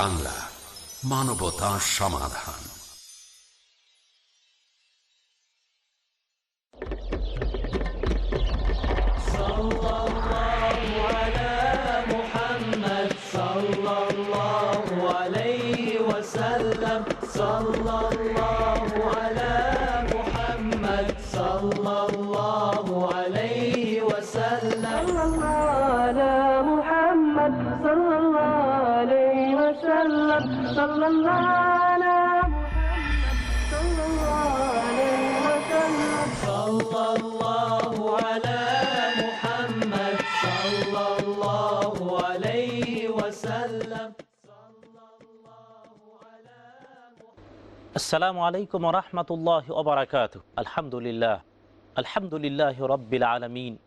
বাংলা মানবতা সমাধান। السلام عليكم ورحمة الله وبركاته. الحمد لله. الحمد لله رب العالمين.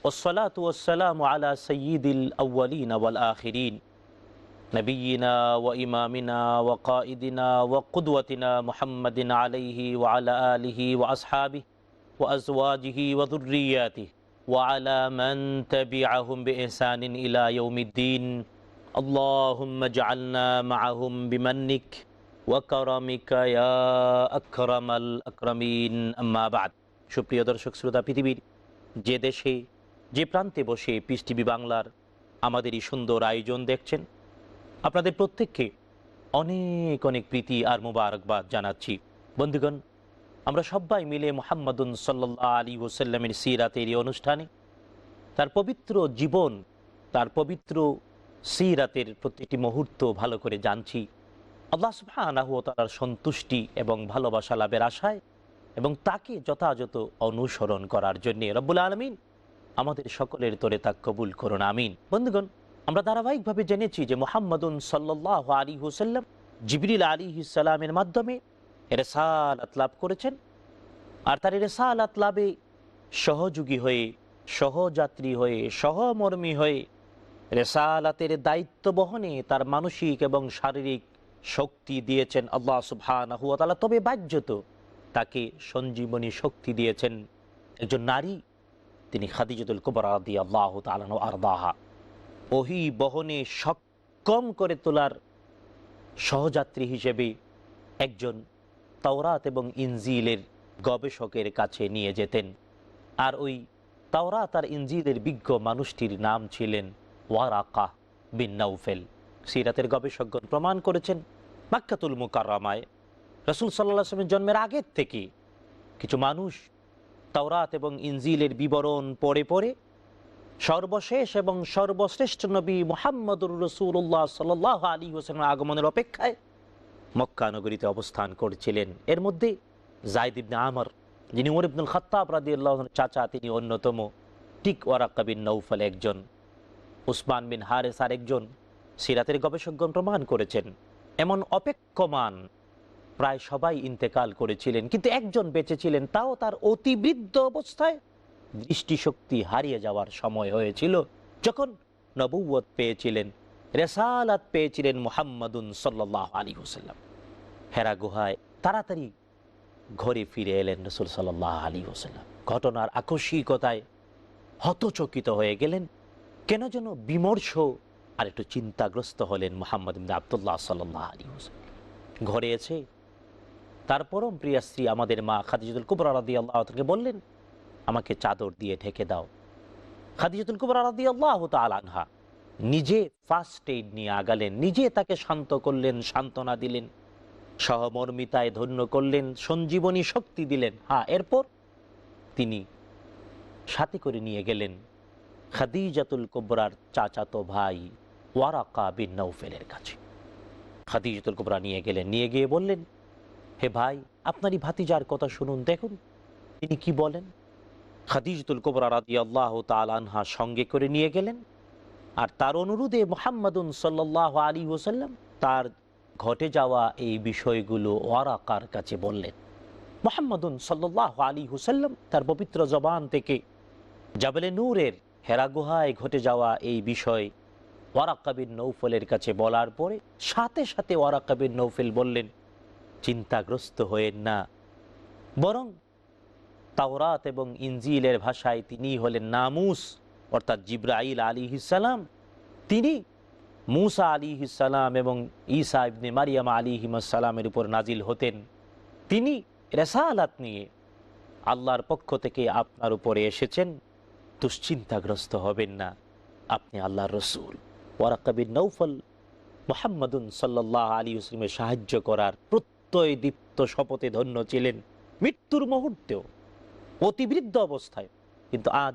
والصلاة والسلام على سيد الأولين والآخرين. نبينا وإمامنا وقائدنا وقدوتنا محمد عليه وعلى آله وأصحابه وأزواجه وذرياته وعلى من تبعهم بإحسان إلى يوم الدين. اللهم اجعلنا معهم بمنك ওয়াকারমিক আকরামাল আকরামিন আম্মাবাদ সুপ্রিয় দর্শক, শ্রোতা পৃথিবীর যে দেশে, যে প্রান্তে বসে পিস টিভি বাংলার আমাদের এই সুন্দর আয়োজন দেখছেন, আপনাদের প্রত্যেককে অনেক অনেক প্রীতি আর মুবারকবাদ জানাচ্ছি। বন্ধুগণ, আমরা সবাই মিলে মোহাম্মদুন সাল্লাহ আলী ওসাল্লামের সিরাতের এই অনুষ্ঠানে তার পবিত্র জীবন, তার পবিত্র সিরাতের প্রত্যেকটি মুহূর্ত ভালো করে জানছি। আল্লাহ সুবহানাহু তাআলার সন্তুষ্টি এবং ভালোবাসা লাভের আশায় এবং তাকে যথাযথ অনুসরণ করার জন্য রব্বুল আলমিন আমাদের সকলের তোরে তা কবুল করুন, আমিন। বন্ধুগণ, আমরা ধারাবাহিকভাবে জেনেছি যে মোহাম্মদুন সাল্লাহ আলী হুসাল্লাম জিবরিল আলী সালামের মাধ্যমে রেসালাত লাভ করেছেন আর তার রেসালাত লাভে সহযোগী হয়ে, সহযাত্রী হয়ে, সহমর্মী হয়ে রেসালাতের দায়িত্ব বহনে তার মানসিক এবং শারীরিক শক্তি দিয়েছেন আল্লাহ তাআলা। তবে বাহ্যত তাকে সঞ্জীবনী শক্তি দিয়েছেন একজন নারী, তিনি খাদিজুল কুবরা আল্লাহ আরদাহা। ওহি বহনে সক্ষম করে তোলার সহযাত্রী হিসেবে একজন তাওরাত এবং ইনজিলের গবেষকের কাছে নিয়ে যেতেন। আর ওই তাওরাত আর ইনজিলের বিজ্ঞ মানুষটির নাম ছিলেন ওয়ারাকা বিন নাউফেল সিরাতের গবেষকগণ প্রমাণ করেছেন মাক্কাতুল মুকাররামায়। রসুল সাল্লাহ জন্মের আগের থেকে কিছু মানুষ তাওরাত এবং ইনজিলের বিবরণ পড়ে পড়ে সর্বশেষ এবং সর্বশ্রেষ্ঠ নবী মোহাম্মদুর রসুল্লাহ সাল আলী হোসেনের আগমনের অপেক্ষায় মক্কা নগরীতে অবস্থান করছিলেন। এর মধ্যে জায়দ ইবনে আমর, যিনি উমর ইবনুল খত্তাব রাদি আল্লাহ চাচা, তিনি অন্যতম। টিক ওয়ারাক্কা বিন নৌফল একজন, উসমান বিন হারেস আর একজন সিরাতের গবেষকগণ প্রমাণ করেছেন, এমন অপেক্ষমান প্রায় সবাই ইন্তেকাল করেছিলেন, কিন্তু একজন বেঁচে ছিলেন তাও তার অতিবৃদ্ধ অবস্থায় দৃষ্টিশক্তি হারিয়ে যাওয়ার সময় হয়েছিল, যখন নবুয়ত পেয়েছিলেন, রেসালাত পেয়েছিলেন মোহাম্মদুন সাল্লাহ আলী হোসাল্লাম হেরা গুহায় তাড়াতাড়ি ঘরে ফিরে এলেন রসুল সাল্লাহ আলী হোসাল্লাম ঘটনার আকস্মিকতায় হতচকিত হয়ে গেলেন, কেন যেন বিমর্ষ আর একটু চিন্তাগ্রস্ত হলেন মোহাম্মদ আবদুল্লাহ সাল্লাহ আলী ঘরে এসে তার পরম প্রিয়া স্ত্রী আমাদের মা খাদিজুল কুবরা রাদি আল্লাহ তাকে বললেন, আমাকে চাদর দিয়ে ঢেকে দাও। খাদিজুল কুবরা রাদি আল্লাহ আনহা নিজে ফার্স্ট এইড নিয়ে আগালেন, নিজে তাকে শান্ত করলেন, সান্ত্বনা দিলেন, সহমর্মিতায় ধন্য করলেন, সঞ্জীবনী শক্তি দিলেন। হ্যাঁ এরপর তিনি সাথে করে নিয়ে গেলেন খাদিজাতুল কুবরার চাচাতো ভাই। ওয়ারাকা বিন নৌফেলের কাছে। খাদিজাতুল কুবরা নিয়ে গেলেন, নিয়ে গিয়ে বললেন, হে ভাই, আপনারই ভাতিজার কথা শুনুন, দেখুন, তিনি কি বলেন? খাদিজতুল কুবরা রাদি আল্লাহ তালানহা সঙ্গে করে নিয়ে গেলেন, আর তার অনুরোধে মোহাম্মদুন সাল্লাহ আলী ওসাল্লাম তার ঘটে যাওয়া এই বিষয়গুলো ওয়ারাকার কাছে বললেন। মোহাম্মদুন সাল্লাহ আলী হুসাল্লাম তার পবিত্র জবান থেকে জাবেলে নূরের হেরা গুহায় ঘটে যাওয়া এই বিষয় ওয়ারাকাবিন নৌফলের কাছে বলার পরে সাথে সাথে ওয়ারাকাবিন নৌফেল বললেন, চিন্তাগ্রস্ত হয়েন না। বরং তাওরাত এবং ইনজিলের ভাষায় তিনি হলেন নামুস, অর্থাৎ জিব্রাইল আলী ইসালাম তিনি মুসা আলী ইসালাম এবং ঈসা ইবনে মারিয়াম আলী হিমাসালামের উপর নাজিল হতেন। তিনি রেসালাত নিয়ে আল্লাহর পক্ষ থেকে আপনার উপরে এসেছেন। দুশ্চিন্তাগ্রস্ত হবেন না। আপনি আল্লাহর রসুল। ওয়ারাকাবির নৌফল মোহাম্মদুন সাল্লাহ আলী মুসলিমের সাহায্য করার প্রত্যয় দীপ্ত শপথে ধন্য ছিলেন। মৃত্যুর মুহূর্তেও অতিবৃদ্ধ অবস্থায়। কিন্তু আজ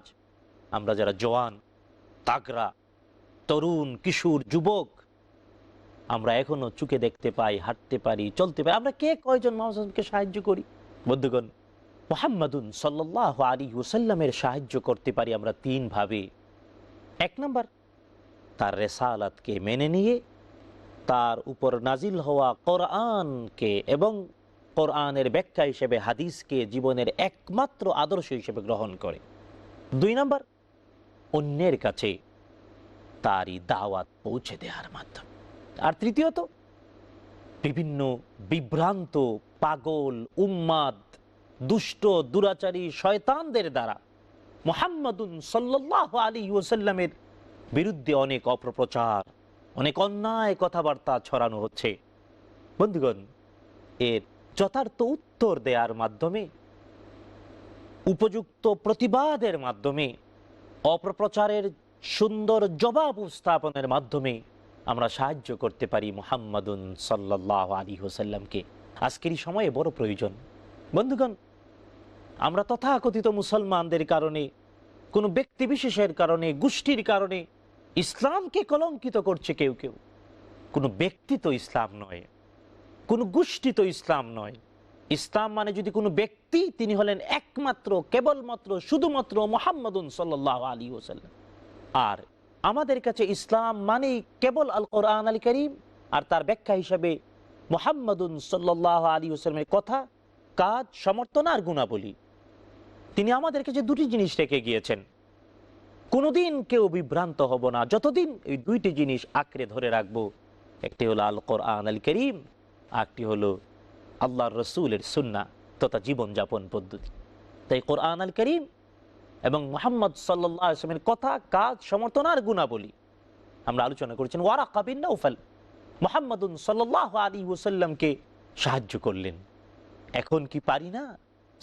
আমরা যারা জওয়ান, তাগরা, তরুণ, কিশোর, যুবক, আমরা এখনও চুকে দেখতে পাই, হাঁটতে পারি, চলতে পারি। আমরা কে? কয়জন মহাজনকে সাহায্য করি? বন্ধুগণ, মোহাম্মদুন সাল্লাহ আলী হুসাল্লামের সাহায্য করতে পারি আমরা তিন ভাবে। এক নম্বর তার রেসালাতকে মেনে নিয়ে তার উপর নাজিল হওয়া কোরআনকে এবং কোরআনের ব্যাখ্যা হিসেবে হাদিসকে জীবনের একমাত্র আদর্শ হিসেবে গ্রহণ করে। দুই নম্বর, অন্যের কাছে তারই দাওয়াত পৌঁছে দেওয়ার মাধ্যমে। আর তৃতীয়ত, বিভিন্ন বিভ্রান্ত, পাগল, উম্মাদ, দুষ্ট, দুরাচারী, শয়তানদের দ্বারা মোহাম্মদুন সাল্লাহ আলী ওসাল্লামের বিরুদ্ধে অনেক অপপ্রচার, অনেক অন্যায় কথাবার্তা ছড়ানো হচ্ছে। বন্ধুগণ, এর যথার্থ উত্তর দেওয়ার মাধ্যমে, উপযুক্ত প্রতিবাদের মাধ্যমে, অপপ্রচারের সুন্দর জবাব উপস্থাপনের মাধ্যমে আমরা সাহায্য করতে পারি মোহাম্মদুন সাল্লাহ আলী হোসাল্লামকে আজকের সময়ে বড় প্রয়োজন। বন্ধুগণ, আমরা তথাকথিত মুসলমানদের কারণে, কোনো ব্যক্তি বিশেষের কারণে, গোষ্ঠীর কারণে ইসলামকে কলঙ্কিত করছে কেউ কেউ। কোনো ব্যক্তি তো ইসলাম নয়, কোনো গোষ্ঠী তো ইসলাম নয়। ইসলাম মানে যদি কোনো ব্যক্তি, তিনি হলেন একমাত্র, কেবলমাত্র, শুধুমাত্র মোহাম্মদুন সাল্লাহ আলী ওসাল্লাম আর আমাদের কাছে ইসলাম মানেই কেবল আল কোরআন আল করিম আর তার ব্যাখ্যা হিসাবে মোহাম্মদুন সাল্লাহ আলী ওসালামের কথা, কাজ, সমর্থন আর গুণাবলী। তিনি আমাদের কাছে দুটি জিনিস রেখে গিয়েছেন। কোনোদিন কেউ বিভ্রান্ত হব না। যতদিন এই দুইটি জিনিস আঁকড়ে ধরে রাখব, একটি হলো আল কোরআন আল করিম, আরেকটি হলো আল্লাহর রসুলের সুন্না তথা জীবনযাপন পদ্ধতি। তাই কোরআন আল করিম এবং মোহাম্মদ সাল্লামের কথা, কাজ, সমর্থন আর গুণাবলী আমরা আলোচনা করেছেন ওয়ারা কাবিন নৌফল, মোহাম্মদুন সাল্লাহ আলী ওসাল্লামকে সাহায্য করলেন। এখন কি পারি না?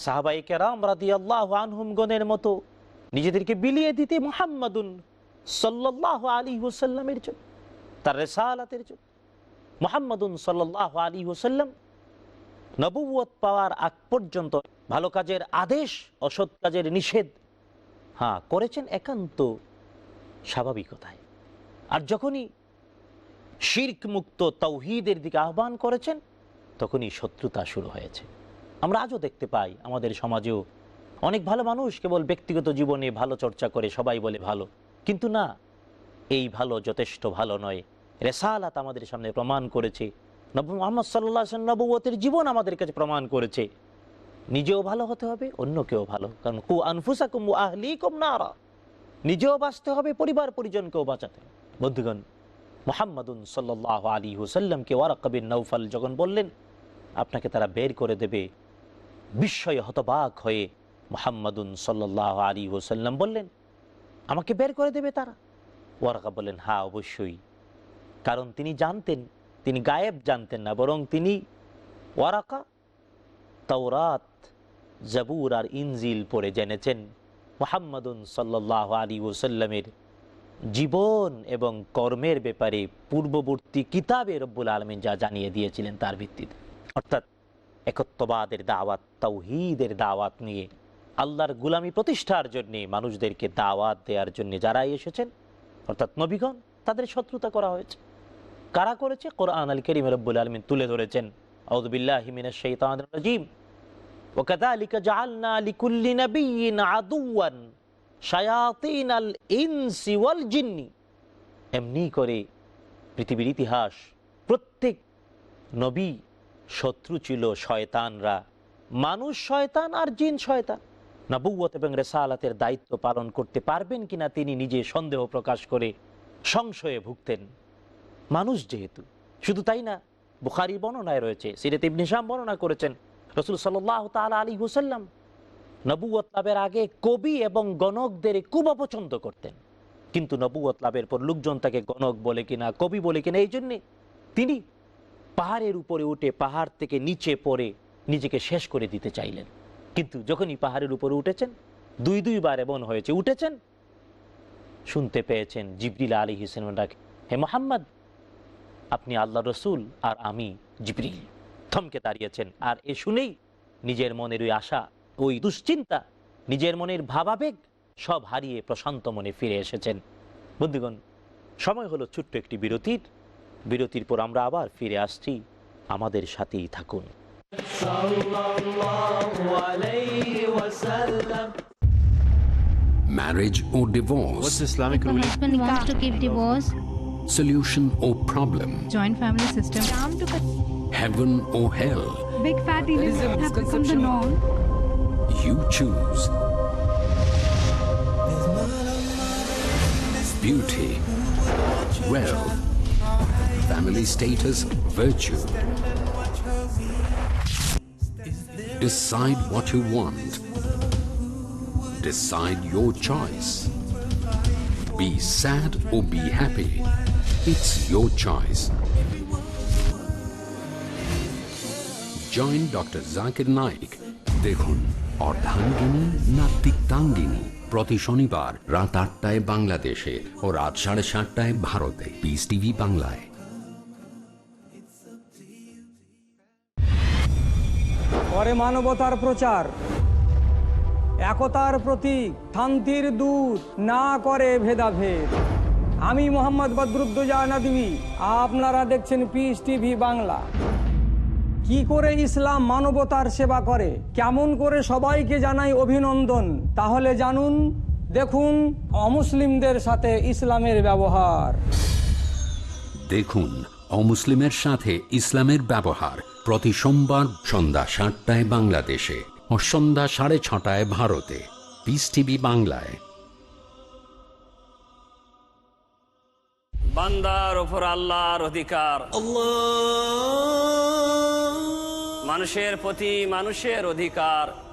সাহাবাই কেরাম রাদি আল্লাহ আনহুমগণের মতো নিজেদেরকে বিলিয়ে দিতে মোহাম্মদুন সাল্লাহ আলী ওসাল্লামের জন্য, তার রেসালাতের জন্য। মোহাম্মদুন সাল্লাহ আলী ওসাল্লাম নবুয়ত পাওয়ার আগ পর্যন্ত ভালো কাজের আদেশ, অসৎ কাজের নিষেধ হ্যাঁ করেছেন একান্ত স্বাভাবিকতায়। আর যখনই শির্ক মুক্ত তৌহিদের দিকে আহ্বান করেছেন, তখনই শত্রুতা শুরু হয়েছে। আমরা আজও দেখতে পাই আমাদের সমাজেও অনেক ভালো মানুষ কেবল ব্যক্তিগত জীবনে ভালো চর্চা করে, সবাই বলে ভালো। কিন্তু না, এই ভালো যথেষ্ট ভালো নয়। রেসালাত আমাদের সামনে প্রমাণ করেছে। নবী মোহাম্মদ সাল্লাহ নবুয়তের জীবন আমাদের কাছে প্রমাণ করেছে। নিজেও ভালো হতে হবে, অন্যকেও ভালো। কারণ কু আনফুসাকুম আহলি কুম নারা। নিজেও বাঁচতে হবে, পরিবার পরিজনকেও বাঁচাতে। বন্ধুগণ, মোহাম্মদুন সাল্লাহ আলী হুসাল্লামকে ওয়ারাকবিন নৌফাল যখন বললেন, আপনাকে তারা বের করে দেবে, বিস্ময়ে হতবাক হয়ে মোহাম্মদুন সাল্লাহ আলী হুসাল্লাম বললেন, আমাকে বের করে দেবে তারা? ওয়ারকা বললেন হ্যাঁ অবশ্যই। কারণ তিনি জানতেন, তিনি গায়েব জানতেন না, বরং তিনি ওয়ারাকা, তাওরাত, জাবুর আর ইনজিল পড়ে জেনেছেন মোহাম্মদুন সাল্লাহ আলী ওসাল্লামের জীবন এবং কর্মের ব্যাপারে পূর্ববর্তী কিতাবে রব্বুল আলমিন যা জানিয়ে দিয়েছিলেন তার ভিত্তিতে। অর্থাৎ একত্ববাদের দাওয়াত তৌহিদের দাওয়াত নিয়ে আল্লাহর গুলামি প্রতিষ্ঠার জন্যে মানুষদেরকে দাওয়াত দেওয়ার জন্য যারাই এসেছেন অর্থাৎ নবীগণ তাদের শত্রুতা করা হয়েছে কারা করেছে কোরআন আল করিম রব্বুল আলমিন তুলে ধরেছেন আউদুবিল্লাহ হিমিনা শৈতান রাজিম وكذلك جعلنا لكل نبي عدوا শায়াতিন আল ইনসি ওয়াল জিন্নি এমনি করে পৃথিবীর ইতিহাস প্রত্যেক নবী শত্রু ছিল শয়তানরা মানুষ শয়তান আর জিন শয়তান নবুয়ত এবং রেসালাতের দায়িত্ব পালন করতে পারবেন কিনা তিনি নিজে সন্দেহ প্রকাশ করে সংশয়ে ভুগতেন। মানুষ যেহেতু, শুধু তাই না, বুখারি বর্ণনায় রয়েছে, সিরেত ইবনিসাম বর্ণনা করেছেন, রসুল সাল্লাহ তাল আলী হুসাল্লাম নবুয়ত লাভের আগে কবি এবং গণকদের খুব অপছন্দ করতেন। কিন্তু নবুয়ত লাভের পর লোকজন তাকে গণক বলে কিনা, কবি বলে কিনা, এই জন্যে তিনি পাহাড়ের উপরে উঠে পাহাড় থেকে নিচে পড়ে নিজেকে শেষ করে দিতে চাইলেন। কিন্তু যখনই পাহাড়ের উপরে উঠেছেন, দুই দুইবার এমন হয়েছে, উঠেছেন? শুনতে পেয়েছেন জিবরিল আলী হিসেন হে মোহাম্মদ, আপনি আল্লাহ রসুল আর আমি জিবরিল। থমকে দাঁড়িয়েছেন। আর এ শুনেই নিজের মনের ওই আশা, ওই দুশ্চিন্তা, নিজের মনের ভাবাবেগ সব হারিয়ে প্রশান্ত মনে ফিরে এসেছেন। বন্ধুগণ, সময় হলো ছোট্ট একটি বিরতির। বিরতির পর আমরা আবার ফিরে আসছি। আমাদের সাথেই থাকুন। Marriage or divorce, What's Islamic The ruling? husband wants to give divorce, solution or problem, joint family system. Ram to cut heaven or hell. Big fatty lips have become the norm. You choose. Beauty, wealth, family status, virtue. Decide what you want. Decide your choice. Be sad or be happy. It's your choice. Join doctor Zakir Naik দেখুন, অর্ধাঙ্গিনী না তিক্তাঙ্গিনী প্রতি শনিবার রাত আটটায় বাংলাদেশে ও রাত সাড়ে সাতটায় ভারতে পিস টিভি বাংলায় করে মানবতার প্রচার। একতার প্রতীক, শান্তির দূত, না করে ভেদাভেদ। আমি মোহাম্মদ বদরুদ্দোজা নদী, আপনারা দেখছেন পিস টিভি বাংলা। কি করে ইসলাম মানবতার সেবা করে? কেমন করে সবাইকে জানাই অভিনন্দন? তাহলে জানুন, দেখুন, অমুসলিমদের সাথে ইসলামের ব্যবহার। দেখুন, অমুসলিমের সাথে ইসলামের ব্যবহার। প্রতি সোমবার সন্ধ্যা সাতটায় বাংলাদেশে ও সন্ধ্যা সাড়ে ছটায় ভারতে। পিস টিভি বাংলায়। বান্দার ওপর আল্লাহর অধিকার। মানুষের প্রতি মানুষের অধিকার।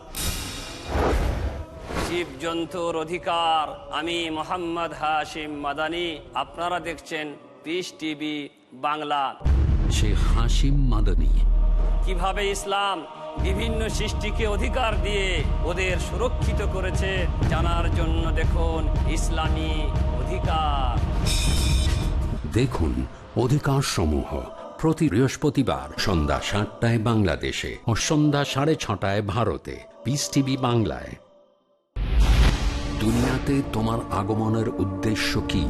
জীব জন্তুর অধিকার। আমি মোহাম্মদ হাশিম মাদানি। আপনারা দেখছেন পিস টিভি বাংলা। শেখ হাসিম মাদানী। কীভাবে ইসলাম বিভিন্ন সৃষ্টিকে অধিকার দিয়ে ওদের সুরক্ষিত করেছে জানার জন্য দেখুন ইসলামী অধিকার। দেখুন অধিকার সমূহ প্রতি বৃহস্পতিবার সন্ধ্যা সাতটায় বাংলাদেশে ও সন্ধ্যা সাড়ে ছটায় ভারতে। পিস টিভি বাংলায়। দুনিয়াতে তোমার আগমনের উদ্দেশ্য কি?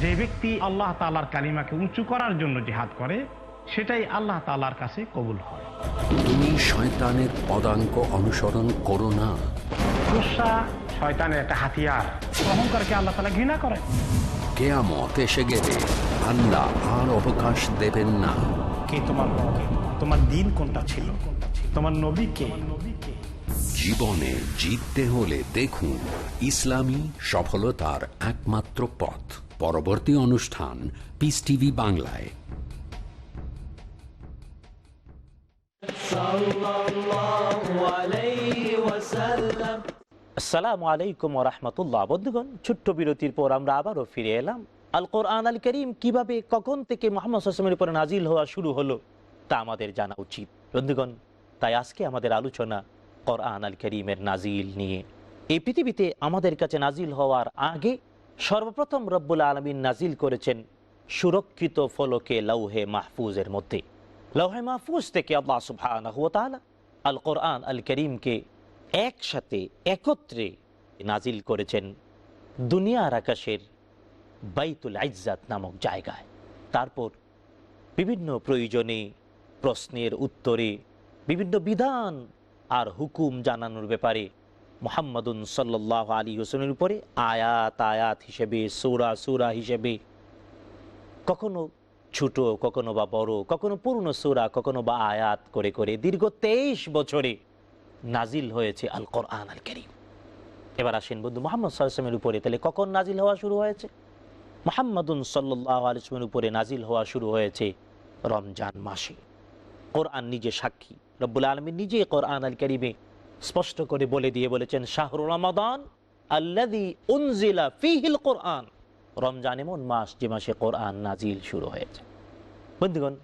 যে ব্যক্তি আল্লাহ তালার কালিমাকে উঁচু করার জন্য জিহাদ করে সেটাই আল্লাহ তালার কাছে কবুল হয়। তুমি শয়তানের পদাঙ্ক অনুসরণ করো না। গুসা শয়তানের একটা হাতিয়ার। অহংকারকে আল্লাহ তালা ঘৃণা করে। কেয়ামত এসে গেলে আল্লাহ আর অবকাশ দেবেন না। কে তোমার তোমার দিন কোনটা ছিল? তোমার নবী কে? জীবনে জিততে হলে দেখুন ইসলামী সফলতার একমাত্র পথ। পরবর্তী অনুষ্ঠান পিস টিভি বাংলায়। আসসালামু আলাইকুম রহমতুল্লাহ। বন্ধুগণ, ছোট্ট বিরতির পর আমরা আবারও ফিরে এলাম। আল কোরআন আল করিম কীভাবে, কখন থেকে মোহাম্মদ আসলামের উপরে নাজিল হওয়া শুরু হলো, তা আমাদের জানা উচিত। বন্ধুগণ, তাই আজকে আমাদের আলোচনা কোরআন আল করিমের নাজিল নিয়ে। এই পৃথিবীতে আমাদের কাছে নাজিল হওয়ার আগে সর্বপ্রথম রব্বুল আলমিন নাজিল করেছেন সুরক্ষিত ফলকে লৌহে মাহফুজের মধ্যে। লৌহে মাহফুজ থেকে আল্লাহ সুবাহ আল কোরআন আল করিমকে একসাথে একত্রে নাজিল করেছেন দুনিয়ার আকাশের বাইতুল আইজাত নামক জায়গায়। তারপর বিভিন্ন প্রয়োজনে প্রশ্নের উত্তরে বিভিন্ন বিধান আর হুকুম জানানোর ব্যাপারে মোহাম্মদুন সাল্লাহ আলী হোসেনের উপরে আয়াত আয়াত হিসেবে, সুরা সুরা হিসেবে কখনো ছোট, কখনো বা বড়, কখনো পূর্ণ সুরা, কখনো বা আয়াত করে করে দীর্ঘ তেইশ বছরে নাজিল হয়েছে আল কোরআন আল করিম এবার আসেন বন্ধু, মোহাম্মদ সাল্লামের উপরে। তাহলে কখন নাজিল হওয়া শুরু হয়েছে? মোহাম্মদুন সাল্লাহ আলিসমের উপরে নাজিল হওয়া শুরু হয়েছে রমজান মাসে। কোরআন নিজে সাক্ষী। রব্বুল আলমী নিজে কোরআন আল করিমে স্পষ্ট করে বলে দিয়ে বলেছেন, শাহরু রমাদান আল্লাদি উনজিলা ফিহিল কোরআন। রমজান এমন মাস যে মাসে কোরআন নাজিল শুরু হয়েছে। বন্ধুগণ,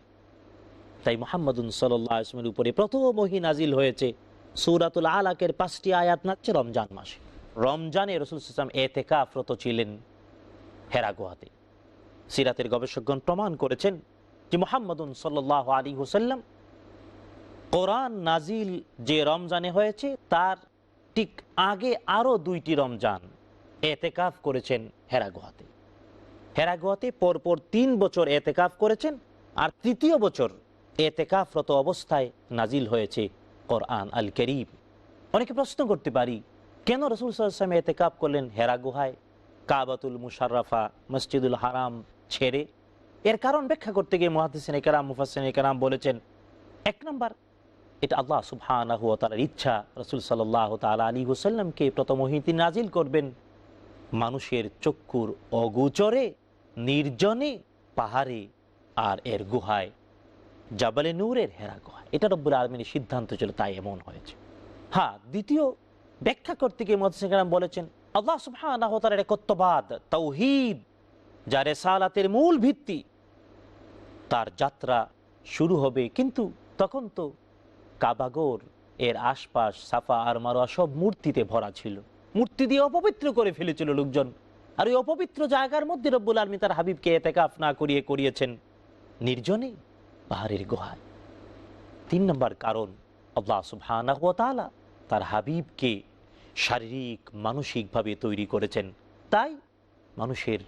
তাই মোহাম্মদুন সাল্লামের উপরে প্রথম ওহি নাজিল হয়েছে। সৌরাতুল আলাকের পাঁচটি আয়াত নাচছে রমজান মাসে। রমজানে রসুল ইসলাম এতেকাফরত ছিলেন হেরা গুহাতে। সিরাতের গবেষকগণ প্রমাণ করেছেন যে মোহাম্মদুন সাল্লাহ আলী হুসাল্লাম কোরআন নাজিল যে রমজানে হয়েছে, তার ঠিক আগে আরও দুইটি রমজান এতেকাফ করেছেন হেরা গুহাতে হেরা গুহাতে পরপর তিন বছর এতেকাফ করেছেন, আর তৃতীয় বছর এতেকাফরত অবস্থায় নাজিল হয়েছে কোরআন আল করিম। অনেকে প্রশ্ন করতে পারি, কেন রসুল সাল্লাম এতেকাফ করলেন হেরা গুহায়, কাবাতুল মুশাররফা, মসজিদুল হারাম ছেড়ে? এর কারণ ব্যাখ্যা করতে গিয়ে মহাদিসিন একরাম মুফাসিন একরাম বলেছেন, এক নম্বর, এটা আল্লাহ তাআলার ইচ্ছা, রসুল সাল্লাহ তালা আলী হুসাল্লামকে প্রথম ওহিতি নাজিল করবেন। মানুষের চক্ষুর অগোচরে, নির্জনে পাহাড়ে আর এর গুহায়। জাবালে নূরের হেরা গুহা। এটা রব্বুল আলমিনের সিদ্ধান্ত ছিল, তাই এমন হয়েছে। হ্যাঁ দ্বিতীয় ব্যাখ্যা করতে গিয়ে মহাদিসিন বলেছেন, আল্লাহ সুবহানাহু ওয়া তাআলার একত্ববাদ তৌহিদ, যা রেসালাতের মূল ভিত্তি, তার যাত্রা শুরু হবে। কিন্তু তখন তো কাবাগর, এর আশপাশ, সাফা আর মারোয়া সব মূর্তিতে ভরা ছিল। মূর্তি দিয়ে অপবিত্র করে ফেলেছিল লোকজন। আর ওই অপবিত্র জায়গার মধ্যে রব্বুল আলমী তার হাবিবকে এতেকাফ না করিয়ে করিয়েছেন। নির্জনে পাহাড়ের গুহায়। তিন নম্বর কারণ, আল্লাহ তাআলা তার হাবিবকে শারীরিক, মানসিকভাবে তৈরি করেছেন। তাই মানুষের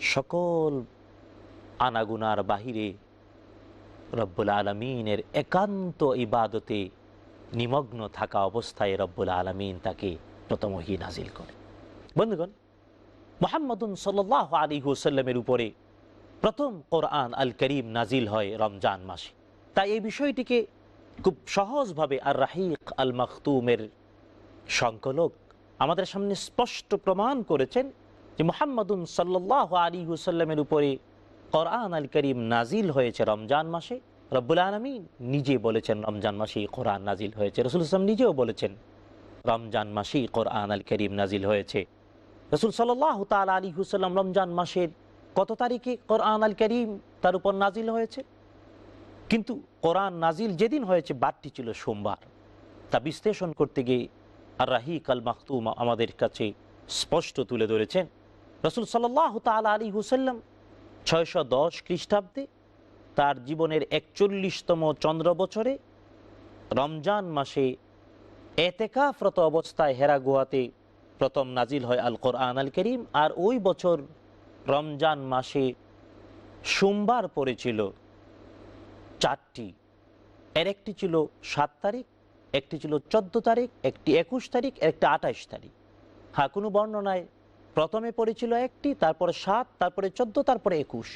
সকল আনাগুনার বাহিরে রব্বুল আলমিনের একান্ত ইবাদতে নিমগ্ন থাকা অবস্থায় রব্বুল আলমিন তাকে প্রথম হি নাজিল করে। বন্ধুগণ, মোহাম্মদুন সাল্লাহ আলী হুসাল্লামের উপরে প্রথম কোরআন আল করিম নাজিল হয় রমজান মাসে। তাই এই বিষয়টিকে খুব সহজভাবে আর রাহিক আল মখতুমের সংকলক আমাদের সামনে স্পষ্ট প্রমাণ করেছেন যে মোহাম্মদুন সাল্লাহ আলী হুসাল্লামের উপরে কোরআন আল করিম নাজিল হয়েছে রমজান মাসে। রব্বুল আলমী নিজে বলেছেন রমজান মাসেই কোরআন নাজিল হয়েছে। রসুল ইসলাম নিজেও বলেছেন রমজান মাসেই কোরআন আল করিম নাজিল হয়েছে। রসুল সাল্লাহ তাল আলী হুসাল্লাম রমজান মাসের কত তারিখে কোরআন আল করিম তার উপর নাজিল হয়েছে? কিন্তু কোরআন নাজিল যেদিন হয়েছে, বারটি ছিল সোমবার। তা বিশ্লেষণ করতে গিয়ে আর রাহিক আল মাহতুম আমাদের কাছে স্পষ্ট তুলে ধরেছেন, রসুল সাল্লাহ তাল আলী হুসাল্লাম ছয়শো দশ খ্রিস্টাব্দে তার জীবনের একচল্লিশতম চন্দ্র বছরে রমজান মাসে এতেকাফরত অবস্থায় হেরা গুহাতে প্রথম নাজিল হয় আল কোরআন আল করিম আর ওই বছর রমজান মাসে সোমবার পড়েছিল চারটি। এর একটি ছিল সাত তারিখ, একটি ছিল চোদ্দ তারিখ, একটি একুশ তারিখ একটি আঠাইশ তারিখ। হ্যাঁ কোনো বর্ণনায় প্রথমে পড়েছিল একটি, তারপরে সাত, তারপরে চোদ্দ, তারপরে একুশ।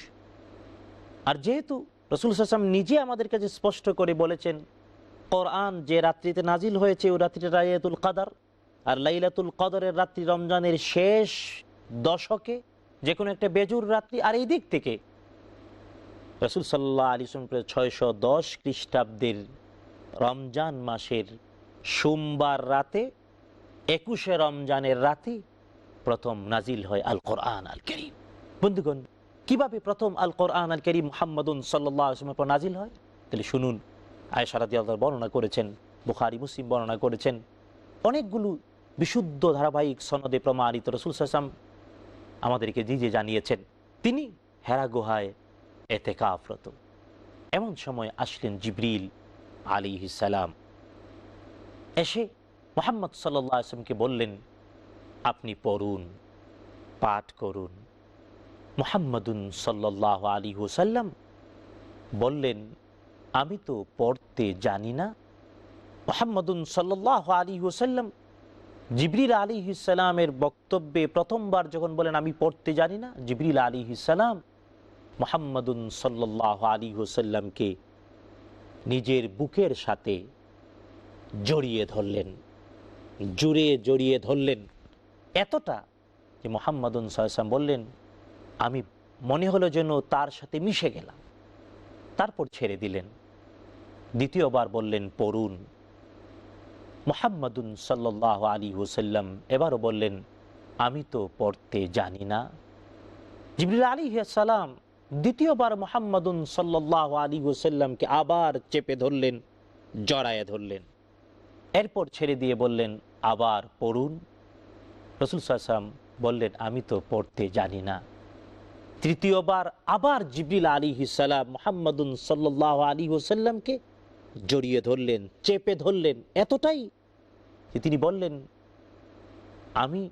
আর যেহেতু রসুল হাসাম নিজে আমাদের কাছে স্পষ্ট করে বলেছেন কোরআন যে রাত্রিতে নাজিল হয়েছে ওই রাত্রিটা লাইলাতুল কাদার। আর লাইলাতুল কদরের রাত্রি রমজানের শেষ দশকে যে কোনো একটা বেজুর রাত্রি, আর এই দিক থেকে রসুল সাল্লাহ আলী ছয়শো দশ খ্রিস্টাব্দের রমজান মাসের সোমবার রাতে, একুশে রমজানের রাতে প্রথম নাজিল হয় আল কোরআন আল করিম বন্ধুগণ, কীভাবে প্রথম আল কোরআন আল করিম মোহাম্মদুন সাল্লামের পর নাজিল হয়? তাহলে শুনুন। আয়সারাদি আল্লাহ বর্ণনা করেছেন, বুখারি মুসিম বর্ণনা করেছেন, অনেকগুলো বিশুদ্ধ ধারাবাহিক সনদে প্রমাণিত রসুল সাসাম আমাদেরকে নিজে জানিয়েছেন, তিনি হেরা গুহায় এতে কাফরত এমন সময় আসলেন জিবরিল আলী সালাম। এসে মোহাম্মদ সাল্লাহ আসলামকে বললেন, আপনি পড়ুন, পাঠ করুন। মোহাম্মদুন সাল্লাহ আলী হুসাল্লাম বললেন আমি তো পড়তে জানি না। মোহাম্মদুন সাল্লাহ আলী হুসাল্লাম জিবরিল আলী ইসালামের বক্তব্যে প্রথমবার যখন বলেন আমি পড়তে জানি না, জিবরিল আলী ইসালাম মোহাম্মদুন সাল্লাহ আলী হুসাল্লামকে নিজের বুকের সাথে জড়িয়ে ধরলেন, জুড়ে জড়িয়ে ধরলেন। এতটা যে মোহাম্মদুন সাল্লাম বললেন, আমি মনে হলো যেন তার সাথে মিশে গেলাম, তারপর ছেড়ে দিলেন। দ্বিতীয়বার বললেন, পড়ুন। মোহাম্মদুন সাল্লাহ আলী হুসাল্লাম এবারও বললেন, আমি তো পড়তে জানি না। জিবরিল আলী সালাম দ্বিতীয়বার মোহাম্মদুন সাল্লাহ আলী ওসাল্লামকে আবার চেপে ধরলেন, জড়ায়ে ধরলেন। এরপর ছেড়ে দিয়ে বললেন, আবার পড়ুন। রসুল সাল্লাম বললেন, আমি তো পড়তে জানি না। তৃতীয়বার আবার জিবরিল আলী সালাম মোহাম্মদুন সাল্লাহ আলী ওসাল্লামকে জড়িয়ে ধরলেন, চেপে ধরলেন, এতটাই যে তিনি বললেন, আমি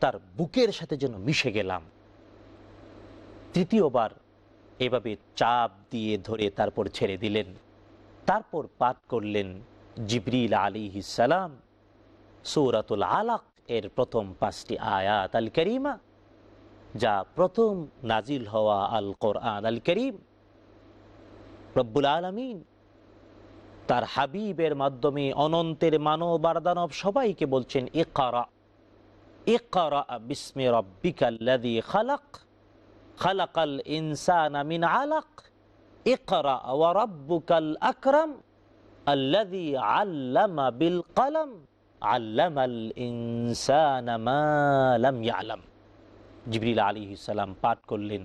তার বুকের সাথে যেন মিশে গেলাম। তৃতীয়বার এভাবে চাপ দিয়ে ধরে তারপর ছেড়ে দিলেন। তারপর পাঠ করলেন জিবরিল আলী সালাম, সৌরাতুল আলাক এর প্রথম পাঁচটি আয়াত আল করিমা, যা প্রথম নাজিল হওয়া আল কোরআন আল করিম। রব্বুল আলমিন তার হাবিবের মাধ্যমে অনন্তের মানব আর দানব সবাইকে বলছেন, ইকারা ইকারা বিস্মে রব্বিকাল্লাযী খালাক, খালাকাল ইনসানা মিন আলাক, ইকরা ওয়া রাব্বুকাল আকরাম আল্লাযী আল্লামা বিল কলম, আল্লামাল ইনসানা মা লাম ইয়ালাম। জিবরিল আলাইহিস সালাম পাঠ করলেন।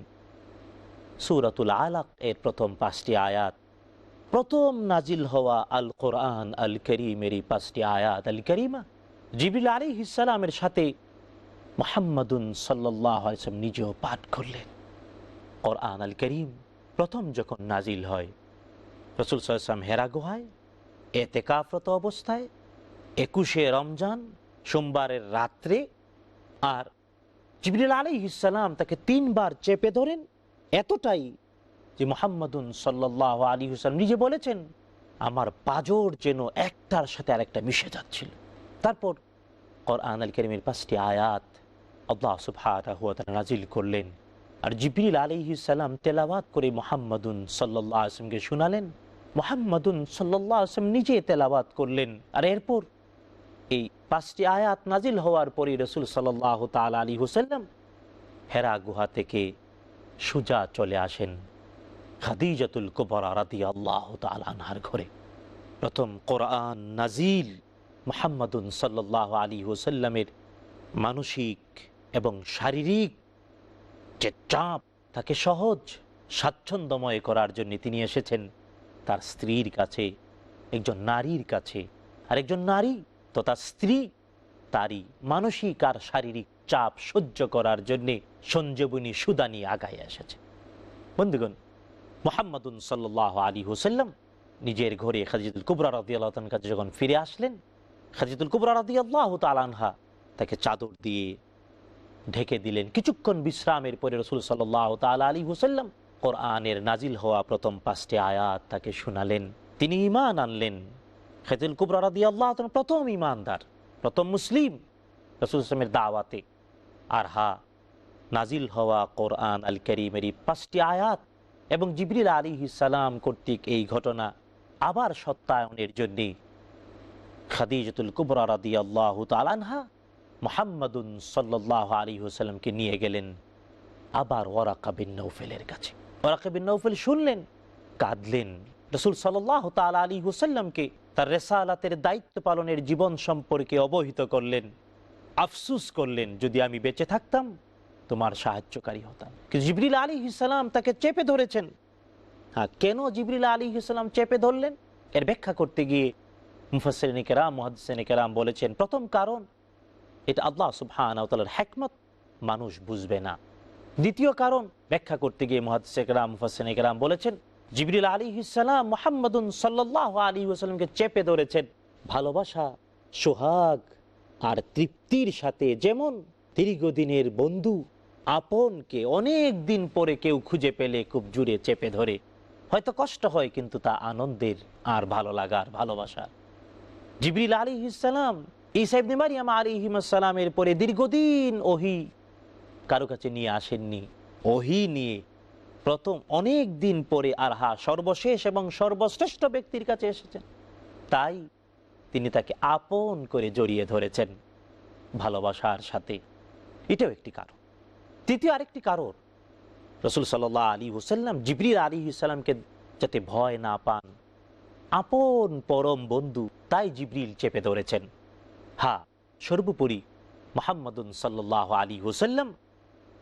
সূরাতুল আলাক এর প্রথম পাঁচটি আয়াত। প্রথম নাজিল হওয়া আল কোরআন আল করিমেরই পাঁচটি আয়াত আল করিমা জিবরিল আলাইহিস সালামের সাথে মোহাম্মদুন সাল্লাহ নিজেও পাঠ করলেন। কোরআন আল করিম প্রথম যখন নাজিল হয়, রসুল সাল্লাম হেরা গুহায়, এতেকাফরত অবস্থায়, একুশে রমজান সোমবারের রাত্রে আর জিবরিল আলী ইসালাম তাকে তিনবার চেপে ধরেন, এতটাই যে মোহাম্মদুন সাল্লাহ আলী হুসালাম নিজে বলেছেন, আমার পাজর যেন একটার সাথে আরেকটা মিশে যাচ্ছিল। তারপর কোরআন আল করিমের পাঁচটি আয়াত আল্লাহ ওয়া নাজিল করলেন। আর জিবরিল আলাইহিস সালাম তেলাওয়াত করে মোহাম্মদুন আলাইহি ওয়াসাল্লামকে শোনালেন। মোহাম্মদুন সাল্লাল্লাহু আলাইহি নিজে তেলাওয়াত করলেন। আর এরপর এই পাঁচটি আয়াত নাজিল হওয়ার পরই রসুল সাল্লাহ তাল আলী হুসাল্লাম হেরা গুহা থেকে সুজা চলে আসেন। খাদিজাতুল কুবরা রাদি আল্লাহ তাল আনহার ঘরে। প্রথম কোরআন নাজিল মোহাম্মদুন সাল্লাহ আলী হুসাল্লামের মানসিক এবং শারীরিক যে চাপ, তাকে সহজ, স্বাচ্ছন্দ্যময় করার জন্য তিনি এসেছেন তার স্ত্রীর কাছে, একজন নারীর কাছে। আর একজন নারী তথা স্ত্রী, তারই মানসিক আর শারীরিক চাপ সহ্য করার জন্যে সঞ্জীবনী সুদানি আগায় এসেছে। বন্ধুগণ মোহাম্মদুন সাল্লাহ আলী হুসাল্লাম নিজের ঘরে খাজিদুল কুবরা রাদি আল্লাহ কাছে যখন ফিরে আসলেন খাজিদুল কুবরা রাদি আল্লাহ তালানহা তাকে চাদর দিয়ে ঢেকে দিলেন। কিছুক্ষণ বিশ্রামের পরে রসুল সাল্লাহ তাল আলী হুসাল্লাম কোরআনের নাজিল হওয়া প্রথম পাঁচটি আয়াত তাকে শোনালেন। তিনি ইমান আনলেন। খেজুল কুবরা রাদি আল্লাহ প্রথম ইমানদার প্রথম মুসলিম। রসুল ইসলামের দাওয়াতে আর হা নাজিল হওয়া কোরআন আল করিমেরই পাঁচটি আয়াত এবং জিবরিল আলী সালাম কর্তৃক এই ঘটনা আবার সত্যায়নের জন্যে খাদিজতুল কুবরা রাদি আল্লাহ তালানহা মোহাম্মদুন সাল্লাহ আলী হুসাল্লামকে নিয়ে গেলেন আবার ওরাকা বিন নৌফেলের কাছে। ওরাকা বিন নৌফেল শুনলেন, কাঁদলেন। রসুল সাল্লাহ তাল আলী হুসাল্লামকে তার রেসালাতের দায়িত্ব পালনের জীবন সম্পর্কে অবহিত করলেন, আফসুস করলেন, যদি আমি বেঁচে থাকতাম তোমার সাহায্যকারী হতাম। জিবরিল আলী ইসালাম তাকে চেপে ধরেছেন? হ্যাঁ কেন জিবরিল আলী ইসলাম চেপে ধরলেন? এর ব্যাখ্যা করতে গিয়ে মুফাসেন কেরাম মহাদিসেন কেরাম বলেছেন, প্রথম কারণ, এটা আল্লাহ সুবহানার হ্যাকমত মানুষ বুঝবে না। দ্বিতীয় কারণ, ব্যাখ্যা করতে গিয়ে মহাদিসেকরাম মুফাসেন কেরাম বলেছেন, জিবরিল আলী ইসালাম মোহাম্মদুন সাল্লাহ আলী ওসালামকে চেপে ধরেছেন। ভালোবাসা, সোহাগ আর তৃপ্তির সাথে যেমন দীর্ঘদিনের বন্ধু আপনকে অনেক দিন পরে কেউ খুঁজে পেলে খুব জুড়ে চেপে ধরে। হয়তো কষ্ট হয়, কিন্তু তা আনন্দের আর ভালো লাগার ভালোবাসা। জিবরিল আলী ইসালাম ইসাইবনে মারিয়াম আলী হিমাসালামের পরে দীর্ঘদিন ওহি কারও কাছে নিয়ে আসেননি। ওহি নিয়ে প্রথম অনেক দিন পরে আর হা সর্বশেষ এবং সর্বশ্রেষ্ঠ ব্যক্তির কাছে এসেছেন। তাই তিনি তাকে আপন করে জড়িয়ে ধরেছেন ভালোবাসার সাথে। এটাও একটি কারণ। তৃতীয় আরেকটি কারণ, রসুল সাল্লাহ আলী হুসাল্লাম জিবরির আলী হুসাল্লামকে যাতে ভয় না পান। আপন পরম বন্ধু তাই জিবরিল চেপে ধরেছেন। হা, সর্বোপরি মোহাম্মদুন সাল্লাহ আলী হুসাল্লাম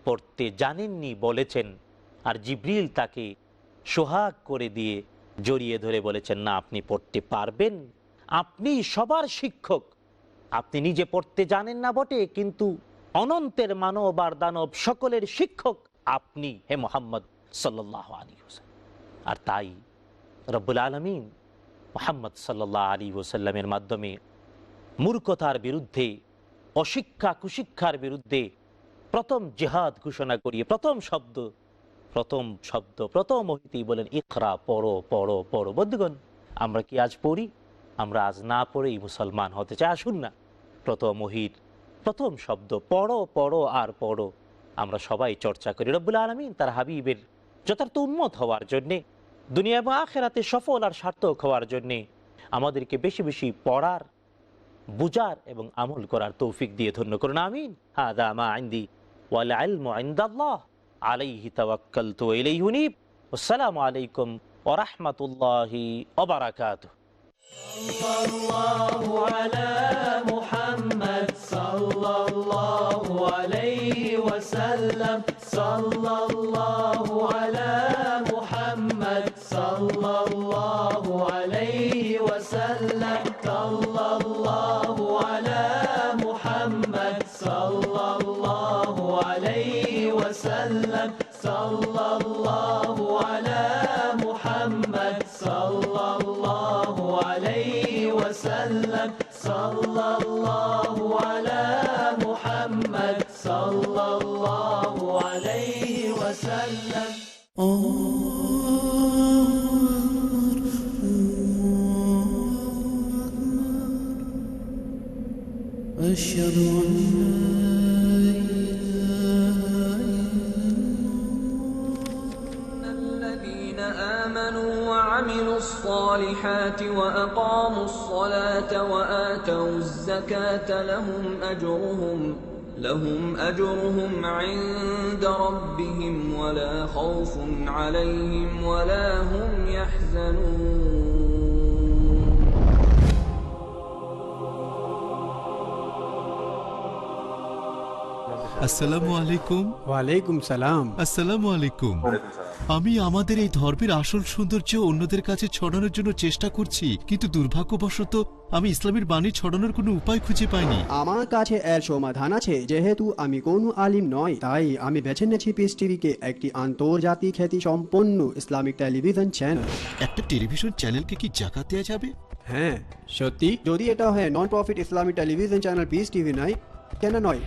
পড়তে জানেননি বলেছেন আর জিব্রিল তাকে সোহাগ করে দিয়ে জড়িয়ে ধরে বলেছেন, না, আপনি পড়তে পারবেন। আপনি সবার শিক্ষক। আপনি নিজে পড়তে জানেন না বটে, কিন্তু অনন্তের মানব আর দানব সকলের শিক্ষক আপনি হে মোহাম্মদ সাল্লাহ আলী হোসেন আর তাই রব্বুল আলমিন মোহাম্মদ সাল্লাহ আলী ওসাল্লামের মাধ্যমে মূর্খতার বিরুদ্ধে, অশিক্ষা কুশিক্ষার বিরুদ্ধে প্রথম জেহাদ ঘোষণা করিয়ে, প্রথম শব্দ প্রথম শব্দ, প্রথম অহিতেই বলেন, ইকরা, পড়ো পড়ো পড়ো। বন্ধুগণ, আমরা কি আজ পড়ি? আমরা আজ না পড়েই মুসলমান হতে চাই? আসুন না, প্রথম মহির প্রথম শব্দ, পড়ো পড়ো আর পড়ো। আমরা সবাই চর্চা করি। রব্বুল আলমিন তার হাবিবের যথার্থ উন্মত হওয়ার জন্যে, দুনিয়া এবং আখেরাতে সফল আর সার্থক হওয়ার জন্যে আমাদেরকে বেশি বেশি পড়ার, বুজার এবং আমল করার তৌফিক দিয়ে ধন্য করুন। আমিন। হাদা মা আইন্দি ওয়াল ইলমু ইনদাল্লাহ। আলাইহি তাওয়াক্কালতু উনীব। আসসালামু আলাইকুম ওয়া রাহমাতুল্লাহি صلى الله على محمد. صلى الله عليه وسلم. عليه وسلم. أشهد أن الذين آمنوا وعملوا الصالحات وأقاموا الصلاة وآتوا الزكاة لهم أجرهم لهم أجرهم عند ربهم ولا خوف عليهم ولا هم يحزنون আসসালামু আলাইকুম। ওয়ালাইকুম সালাম। আসসালামু আলাইকুম। আমি আমাদের এই ধর্মের আসল সৌন্দর্য অন্যদের কাছে ছড়ানোর জন্য চেষ্টা করছি কিন্তু দুর্ভাগ্যবশত আমি ইসলামের বাণী ছড়ানোর কোনো উপায় খুঁজে পাইনি। আমার কাছে এর সমাধান আছে যেহেতু আমি কোনো আলিম নয় তাই আমি বেছে নিয়েছি পিস টিভিকে একটি আন্তর্জাতিক খ্যাতি সম্পন্ন ইসলামিক টেলিভিশন চ্যানেল। একটা টেলিভিশন চ্যানেলকে কি জাকাত দেওয়া যাবে? হ্যাঁ সত্যি? যদি এটা হয় non profit Islamic television channel peace TV নয় কেন নয়?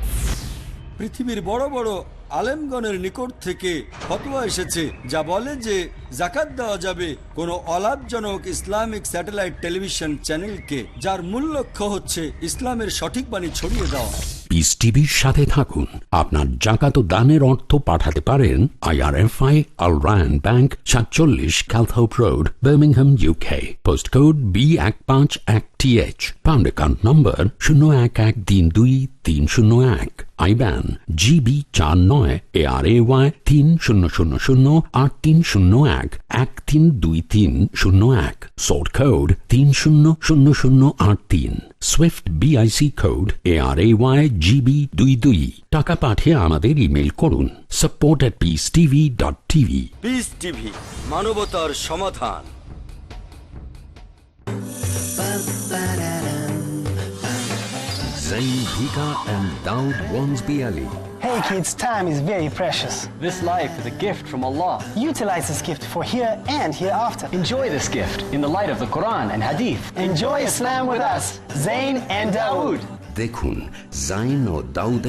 পৃথিবীর বড় বড় আলেমগণের নিকট থেকে ফতোয়া এসেছে, যা বলে যে জাকাত দেওয়া যাবে কোনো অলাভজনক ইসলামিক স্যাটেলাইট টেলিভিশন চ্যানেলকে, যার মূল লক্ষ্য হচ্ছে ইসলামের সঠিক বাণী ছড়িয়ে দেওয়া। পিস টিভির সাথে থাকুন। আপনার জাকাত দানের অর্থ পাঠাতে পারেন আইআরএফআই আল রায়ন ব্যাংক সাতচল্লিশ Calthorpe road Birmingham UK post code B এক পাঁচ এক T H pound account number শূন্য এক এক তিন দুই তিন শূন্য এক আইব্যান জিবি চার নয় এ আর এ ওয়াই তিন শূন্য শূন্য শূন্য আট তিন শূন্য এক এক তিন দুই তিন শূন্য এক সোর্ট কোড তিন শূন্য শূন্য শূন্য আট তিন swift BIC code A R A Y GB দুই দুই টাকা পাঠিয়ে আমাদের ইমেল করুন। Support at peace TV dot TV peace TV মানবতার সমাধান। Zain Hika and Daud Wansby Ali. Hey kids, time is very precious. This life is a gift from Allah. Utilize this gift for here and hereafter. Enjoy this gift in the light of the Quran and Hadith. Enjoy Islam with us, Zain and Dawood. দেখুন জাইন ও দাউদ